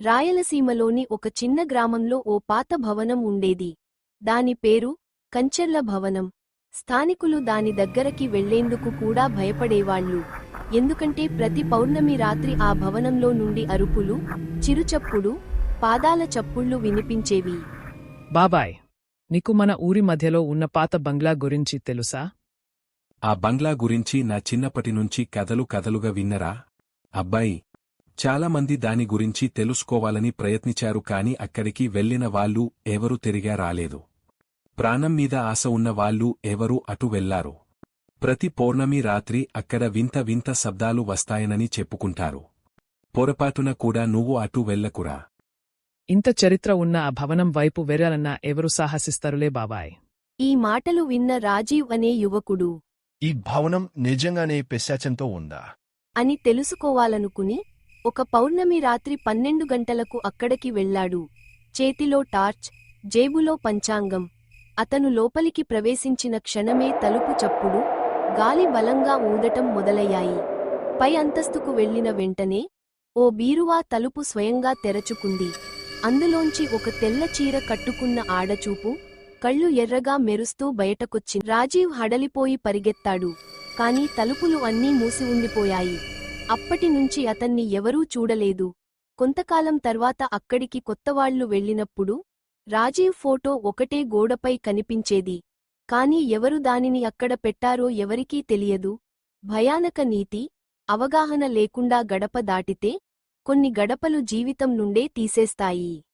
రాయలసీమలోని ఒక చిన్న గ్రామంలో ఓ పాత భవనం ఉండేది. దాని పేరు కంచెర్ల భవనం. స్థానికులు దాని దగ్గరకి వెళ్ళేందుకు కూడా భయపడేవాళ్ళు ఎందుకంటే ప్రతి పౌర్ణమి రాత్రి ఆ భవనంలో నుండి అరుపులు చిరుచప్పుడు పాదాల చప్పుళ్ళు వినిపించేవి. బాబాయ్ నీకు మన ఊరి మధ్యలో ఉన్న పాత బంగ్లా గురించి తెలుసా? ఆ బంగ్లా గురించి నా చిన్నప్పటి నుంచి కథలు కథలుగా విన్నరా? అబ్బాయి చాలామంది దాని గురించి తెలుసుకోవాలని ప్రయత్నించారు కాని అక్కడికి వెళ్ళిన వాళ్ళు ఎవరూ తిరిగా రాలేదు. ప్రాణం మీద ఆశ ఉన్న వాళ్ళు ఎవరూ అటు వెళ్ళారు. ప్రతి పౌర్ణమి రాత్రి అక్కడ వింత వింత శబ్దాలు వస్తాయనని చెప్పుకుంటారు. పొరపాటున కూడా నువ్వు అటు వెళ్ళకురా. ఇంత చరిత్ర ఉన్న ఆ భవనం వైపు వెళ్ళాలన్నా ఎవరు సాహసిస్తారులే బాబాయ్. ఈ మాటలు విన్న రాజీవ్ అనే యువకుడు. ఈ భవనం నిజంగానే పిశాచంతో ఉందా? అని తెలుసుకోవాలనుకుని ఒక పౌర్ణమి రాత్రి పన్నెండు గంటలకు అక్కడికి వెళ్ళాడు. చేతిలో టార్చ్ జేబులో పంచాంగం. అతను లోపలికి ప్రవేశించిన క్షణమే తలుపు చప్పుడు గాలి బలంగా ఊదటం మొదలయ్యాయి. పై అంతస్తుకు వెళ్ళిన వెంటనే ఓ బీరువా తలుపు స్వయంగా తెరచుకుంది. అందులోంచి ఒక తెల్ల చీర కట్టుకున్న ఆడచూపు కళ్ళు ఎర్రగా మెరుస్తూ బయటకొచ్చి రాజీవ్ హడలిపోయి పరిగెత్తాడు. కాని తలుపులు అన్నీ మూసి ఉండిపోయాయి. అప్పటినుంచి అతన్ని ఎవరూ చూడలేదు. కొంతకాలం తర్వాత అక్కడికి కొత్తవాళ్ళు వెళ్ళినప్పుడు రాజీవ్ ఫోటో ఒకటే గోడపై కనిపించేది. కాని ఎవరు దానిని అక్కడ పెట్టారో ఎవరికీ తెలియదు. భయానక నీతి అవగాహన లేకుండా గడప దాటితే కొన్ని గడపలు జీవితం నుండే తీసేస్తాయి.